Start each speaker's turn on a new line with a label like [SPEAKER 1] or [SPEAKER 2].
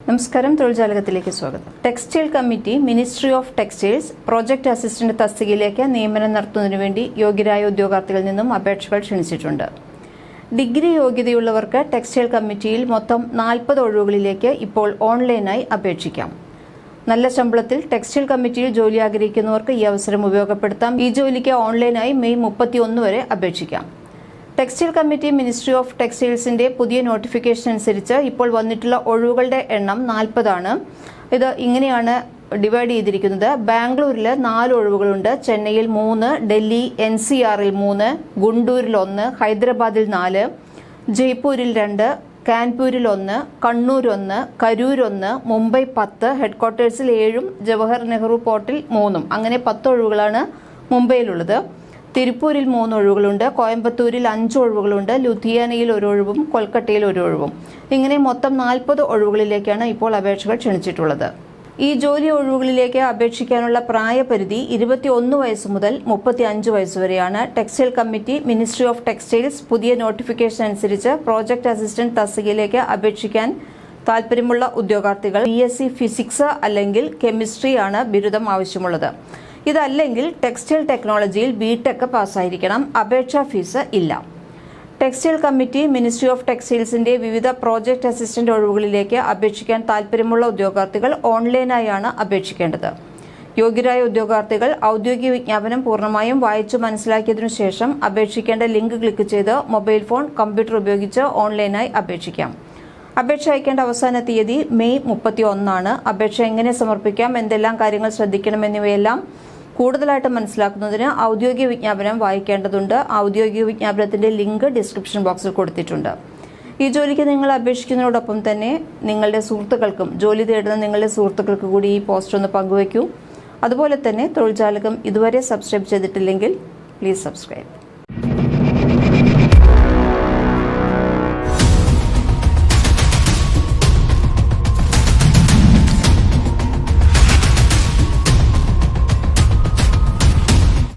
[SPEAKER 1] നമസ്കാരം തൊഴിൽജാലകത്തിലേക്ക് സ്വാഗതം. Textile committee ministry of textiles project assistant തസ്തികയിലേക്ക് നിയമനം നടത്തുന്നതിനു വേണ്ടി യോഗ്യരായ ഉദ്യോഗാർത്ഥികളിൽ നിന്നും അപേക്ഷകൾ ക്ഷണിച്ചിട്ടുണ്ട്. ഡിഗ്രി യോഗ്യതയുള്ളവർക്ക് ടെക്സ്റ്റൈൽ കമ്മിറ്റിയിൽ മൊത്തം നാൽപ്പത് ഒഴിവുകളിലേക്ക് ഇപ്പോൾ ഓൺലൈനായി അപേക്ഷിക്കാം. നല്ല ശമ്പളത്തിൽ ടെക്സ്റ്റൈൽ കമ്മിറ്റിയിൽ ജോലി ആഗ്രഹിക്കുന്നവർക്ക് ഈ അവസരം ഉപയോഗപ്പെടുത്താം. ഈ ജോലിക്ക് ഓൺലൈനായി മെയ് മുപ്പത്തി ഒന്ന് വരെ അപേക്ഷിക്കാം. ടെക്സ്റ്റൈൽ കമ്മിറ്റി മിനിസ്ട്രി ഓഫ് ടെക്സ്റ്റൈൽസിന്റെ പുതിയ നോട്ടിഫിക്കേഷൻ അനുസരിച്ച് ഇപ്പോൾ വന്നിട്ടുള്ള ഒഴിവുകളുടെ എണ്ണം നാൽപ്പതാണ്. ഇത് ഇങ്ങനെയാണ് ഡിവൈഡ് ചെയ്തിരിക്കുന്നത്. ബാംഗ്ലൂരിൽ നാല് ഒഴിവുകളുണ്ട്. ചെന്നൈയിൽ മൂന്ന് ഡൽഹി എൻ സി ആറിൽ മൂന്ന് ഗുണ്ടൂരിൽ ഒന്ന് ഹൈദരാബാദിൽ നാല് ജയ്പൂരിൽ രണ്ട് കാൻപൂരിൽ ഒന്ന് കണ്ണൂർ ഒന്ന് കരൂർ ഒന്ന് മുംബൈ പത്ത് ഹെഡ്ക്വാർട്ടേഴ്സിൽ ഏഴും ജവഹർ നെഹ്റു പോർട്ടിൽ മൂന്നും. അങ്ങനെ പത്ത് ഒഴിവുകളാണ് മുംബൈയിലുള്ളത്. തിരുപ്പൂരിൽ മൂന്ന് ഒഴിവുകളുണ്ട് കോയമ്പത്തൂരിൽ അഞ്ച് ഒഴിവുകളുണ്ട് ലുധിയാനയിൽ ഒരു ഒഴിവും കൊൽക്കട്ടയിൽ ഒരു ഒഴിവും. ഇങ്ങനെ മൊത്തം നാൽപ്പത് ഒഴിവുകളിലേക്കാണ് ഇപ്പോൾ അപേക്ഷകൾ ക്ഷണിച്ചിട്ടുള്ളത്. ഈ ജോലി ഒഴിവുകളിലേക്ക് അപേക്ഷിക്കാനുള്ള പ്രായപരിധി ഇരുപത്തി ഒന്ന് വയസ്സ് മുതൽ മുപ്പത്തി അഞ്ച് വയസ്സ് വരെയാണ്. Textile committee ministry of textiles പുതിയ നോട്ടിഫിക്കേഷൻ അനുസരിച്ച് പ്രോജക്ട് അസിസ്റ്റന്റ് തസ്തികയിലേക്ക് അപേക്ഷിക്കാൻ താൽപ്പര്യമുള്ള ഉദ്യോഗാർത്ഥികൾ ബി എസ് സി ഫിസിക്സ് അല്ലെങ്കിൽ കെമിസ്ട്രി ആണ് ബിരുദം ആവശ്യമുള്ളത്. ഇതല്ലെങ്കിൽ ടെക്സ്റ്റൈൽ ടെക്നോളജിയിൽ ബി ടെക് പാസ്സായിരിക്കണം. അപേക്ഷാ ഫീസ് ഇല്ല. ടെക്സ്റ്റൈൽ കമ്മിറ്റി മിനിസ്ട്രി ഓഫ് ടെക്സ്റ്റൈൽസിന്റെ വിവിധ പ്രോജക്റ്റ് അസിസ്റ്റന്റ് ഒഴിവുകളിലേക്ക് അപേക്ഷിക്കാൻ താൽപ്പര്യമുള്ള ഉദ്യോഗാർത്ഥികൾ ഓൺലൈനായാണ് അപേക്ഷിക്കേണ്ടത്. യോഗ്യരായ ഉദ്യോഗാർത്ഥികൾ ഔദ്യോഗിക വിജ്ഞാപനം പൂർണമായും വായിച്ചു മനസ്സിലാക്കിയതിനു ശേഷം അപേക്ഷിക്കേണ്ട ലിങ്ക് ക്ലിക്ക് ചെയ്ത് മൊബൈൽ ഫോൺ കമ്പ്യൂട്ടർ ഉപയോഗിച്ച് ഓൺലൈനായി അപേക്ഷിക്കാം. അപേക്ഷ അയക്കേണ്ട അവസാന തീയതി മെയ് മുപ്പത്തി ഒന്നാണ് അപേക്ഷ എങ്ങനെ സമർപ്പിക്കാം എന്തെല്ലാം കാര്യങ്ങൾ ശ്രദ്ധിക്കണം എന്നിവയെല്ലാം കൂടുതലായിട്ട് മനസ്സിലാക്കുന്നതിന് ഔദ്യോഗിക വിജ്ഞാപനം വായിക്കേണ്ടതുണ്ട്. ഔദ്യോഗിക വിജ്ഞാപനത്തിന്റെ ലിങ്ക് ഡിസ്ക്രിപ്ഷൻ ബോക്സിൽ കൊടുത്തിട്ടുണ്ട്. ഈ ജോലിക്ക് നിങ്ങൾ അപേക്ഷിക്കുന്നതോടൊപ്പം തന്നെ നിങ്ങളുടെ സുഹൃത്തുക്കൾക്കും ജോലി തേടുന്ന നിങ്ങളുടെ സുഹൃത്തുക്കൾക്ക് കൂടി ഈ പോസ്റ്റ് ഒന്ന് പങ്കുവയ്ക്കൂ. അതുപോലെ തന്നെ തൊഴിൽ തൊഴിൽജാലകം ഇതുവരെ സബ്സ്ക്രൈബ് ചെയ്തിട്ടില്ലെങ്കിൽ പ്ലീസ് സബ്സ്ക്രൈബ്.